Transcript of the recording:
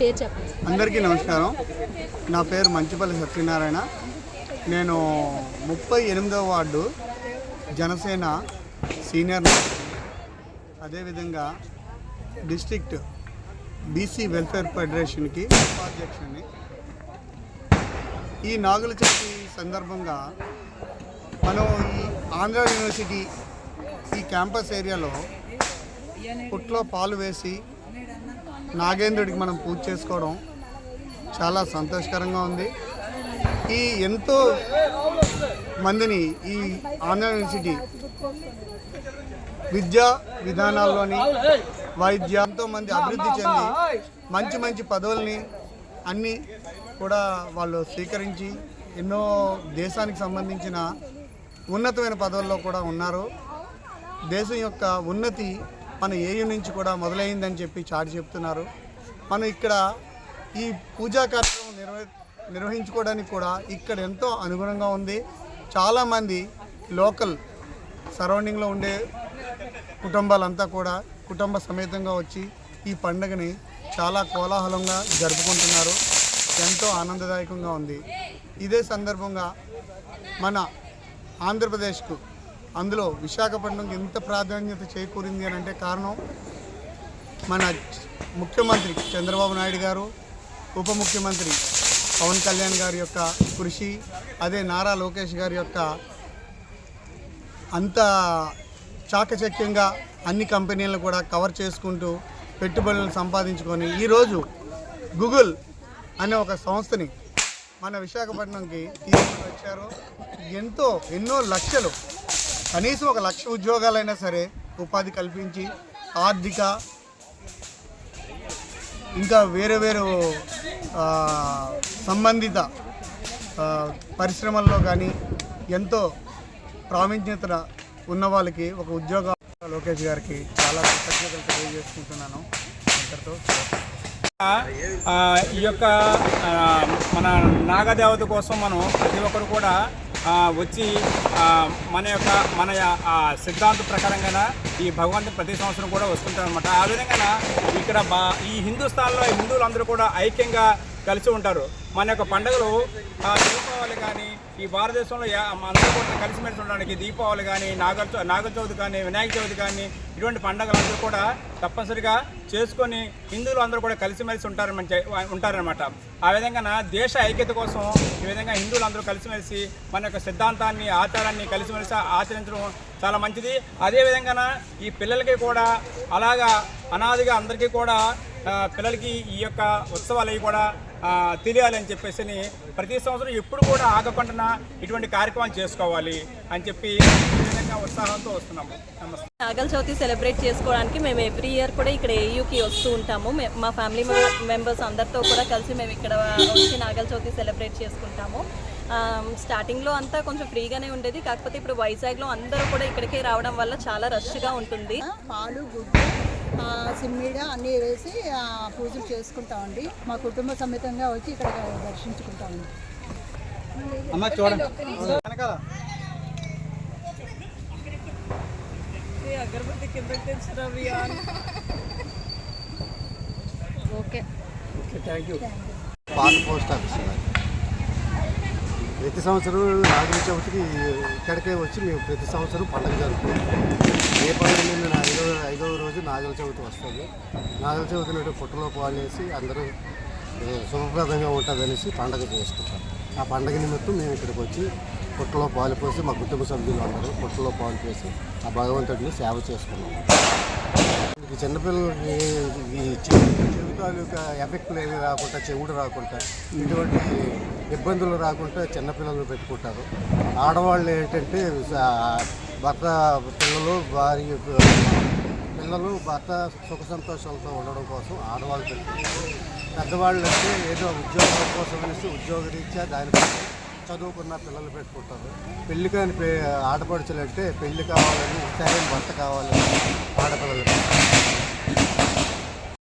పేరు చెప్పండి. అందరికీ నమస్కారం. నా పేరు మంచిపల్లి సత్యనారాయణ. నేను ముప్పై ఎనిమిదవ వార్డు జనసేన సీనియర్ అదేవిధంగా డిస్ట్రిక్ట్ బీసీ వెల్ఫేర్ ఫెడరేషన్కి ఉపాధ్యక్షుడిని. ఈ నాగుల చవితి సందర్భంగా మనం ఈ ఆంధ్ర యూనివర్సిటీ ఈ క్యాంపస్ ఏరియాలో పుట్లో పాలు వేసి నాగేంద్రుడికి మనం పూజ చేసుకోవడం చాలా సంతోషకరంగా ఉంది. ఈ ఎంతో మందిని ఈ ఆంధ్ర యూనివర్సిటీ విద్యా విధానాల్లోని వైద్య ఎంతోమంది అభివృద్ధి చెంది మంచి మంచి పదవుల్ని అన్నీ కూడా వాళ్ళు స్వీకరించి ఎన్నో దేశానికి సంబంధించిన ఉన్నతమైన పదవుల్లో కూడా ఉన్నారు. దేశం యొక్క ఉన్నతి మన ఏయు నుంచి కూడా మొదలైందని చెప్పి చాటి చెప్తున్నారు. మనం ఇక్కడ ఈ పూజా కార్యక్రమం నిర్వ నిర్వహించుకోవడానికి కూడా ఇక్కడ ఎంతో అనుగుణంగా ఉంది. చాలామంది లోకల్ సరౌండింగ్లో ఉండే కుటుంబాలంతా కూడా కుటుంబ సమేతంగా వచ్చి ఈ పండుగని చాలా కోలాహలంగా జరుపుకుంటున్నారు. ఎంతో ఆనందదాయకంగా ఉంది. ఇదే సందర్భంగా మన ఆంధ్రప్రదేశ్కు అందులో విశాఖపట్నంకి ఎంత ప్రాధాన్యత చేకూరింది అని అంటే కారణం మన ముఖ్యమంత్రి చంద్రబాబు నాయుడు గారు ఉప ముఖ్యమంత్రి పవన్ కళ్యాణ్ గారి యొక్క కృషి అదే నారా లోకేష్ గారి యొక్క అంత చాకచక్యంగా అన్ని కంపెనీలను కూడా కవర్ చేసుకుంటూ పెట్టుబడులను సంపాదించుకొని ఈరోజు గూగుల్ అనే ఒక సంస్థని మన విశాఖపట్నంకి తీసుకుని వచ్చారు ఎంతో ఎన్నో లక్షలు కనీసం ఒక లక్ష ఉద్యోగాలైనా సరే ఉపాధి కల్పించి ఆర్థిక ఇంకా వేరే వేరే సంబంధిత పరిశ్రమల్లో కానీ ఎంతో ప్రావీణ్యత ఉన్న వాళ్ళకి ఒక ఉద్యోగ లోకేష్ గారికి చాలా కృతజ్ఞతలు తెలియజేసుకుంటున్నాను. ఇంతటితో ఈ యొక్క మన నాగదేవత కోసం మనం ప్రతి ఒక్కరు కూడా వచ్చి మన యొక్క మన సిద్ధాంత ప్రకారంగా ఈ భగవంతుని ప్రతి సంవత్సరం కూడా వస్తుంటారు అనమాట ఆ విధంగా ఇక్కడ బా ఈ హిందుస్థాన్లో హిందువులందరూ కూడా ఐక్యంగా కలిసి ఉంటారు. మన యొక్క పండుగలు దీపావళి కానీ ఈ భారతదేశంలో అందరూ కూడా కలిసిమెలిసి ఉండడానికి దీపావళి కానీ నాగ నాగ చవితి కానీ వినాయక చవితి కానీ ఇటువంటి పండుగలు అందరూ కూడా తప్పనిసరిగా చేసుకొని హిందువులు అందరూ కూడా కలిసిమెలిసి ఉంటారని ఉంటారనమాట. ఆ విధంగా దేశ ఐక్యత కోసం ఈ విధంగా హిందువులు అందరూ కలిసిమెలిసి మన యొక్క సిద్ధాంతాన్ని ఆచారాన్ని కలిసిమెలిసి ఆచరించడం చాలా మంచిది. అదేవిధంగా ఈ పిల్లలకి కూడా అలాగా అనాదిగా అందరికీ కూడా పిల్లలకి ఈ యొక్క ఉత్సవాలు కూడా తెలియాలని తెలియాలని చెప్పేసి ప్రతి సంవత్సరం ఎప్పుడు కూడా ఆగకుండా ఇటువంటి కార్యక్రమాలు చేసుకోవాలి అని చెప్పి విధంగా ఉత్సాహంతో వస్తున్నాము. నమస్తే. నాగల చవితి సెలబ్రేట్ చేసుకోవడానికి మేము ఎవ్రీ ఇయర్ కూడా ఇక్కడ ఏయూకి వస్తూ ఉంటాము. మే- ఫ్యామిలీ మెంబర్స్ అందరితో కూడా కలిసి మేము ఇక్కడ వచ్చి నాగల చవితి సెలబ్రేట్ చేసుకుంటాము. స్టార్టింగ్లో అంతా కొంచెం ఫ్రీగానే ఉండేది. కాకపోతే ఇప్పుడు వైజాగ్లో అందరూ కూడా ఇక్కడికే రావడం వల్ల చాలా రష్గా ఉంటుంది. పాలు గుడ్డు సిమ్మిడ అన్నీ వేసి ఆ, పూజలు చేసుకుంటామండి. మా కుటుంబ సమేతంగా వచ్చి ఇక్కడ దర్శించుకుంటామండి. అమ్మ చూడండి. వెనకాల. ఓకే. థ్యాంక్ యూ పాత పోస్ట్ ఆఫీస్. ప్రతి సంవత్సరం నాగరి చవితికి ఇక్కడికే వచ్చి మేము ప్రతి సంవత్సరం పండుగ జరుపుకుంటాం. ఏ పండుగ నేను ఐదో ఐదవ రోజు నాగల చవితి వస్తుంది. నాగల చవితి నుండి పుట్టలో పాలు అందరూ శుభప్రదంగా ఉంటుందనేసి పండుగ చేసుకుంటాం ఆ పండుగ నిమిత్తం మేము ఇక్కడికి వచ్చి పుట్టలో పాలు పోసి మా కుటుంబ సభ్యులు అందరూ పుట్టలో పాలు పోసి ఆ భగవంతుడిని సేవ చేసుకున్నాం. ఈ చిన్నపిల్లలకి ఈ చె- చెవి తాలూకా రాకుండా చెవుడు రాకుండా ఇటువంటి ఇబ్బందులు రాకుండా చిన్నపిల్లలు పెట్టుకుంటారు. ఆడవాళ్ళు ఏంటంటే భర్త పిల్లలు భార్య పిల్లలు భర్త సుఖ సంతోషాలతో ఉండడం కోసం ఆడవాళ్ళు పెట్టుకుంటారు. పెద్దవాళ్ళు అంటే ఏదో ఉద్యోగం కోసం అనేసి ఉద్యోగ రీత్యా దానికోసం చదువుకున్న పిల్లలు పెట్టుకుంటారు పెళ్ళి కాని పే- ఆడపడుచులు అంటే పెళ్ళి కావాలని సరైన భర్త కావాలని ఆడపిల్లలు పెట్టుకుంటారు.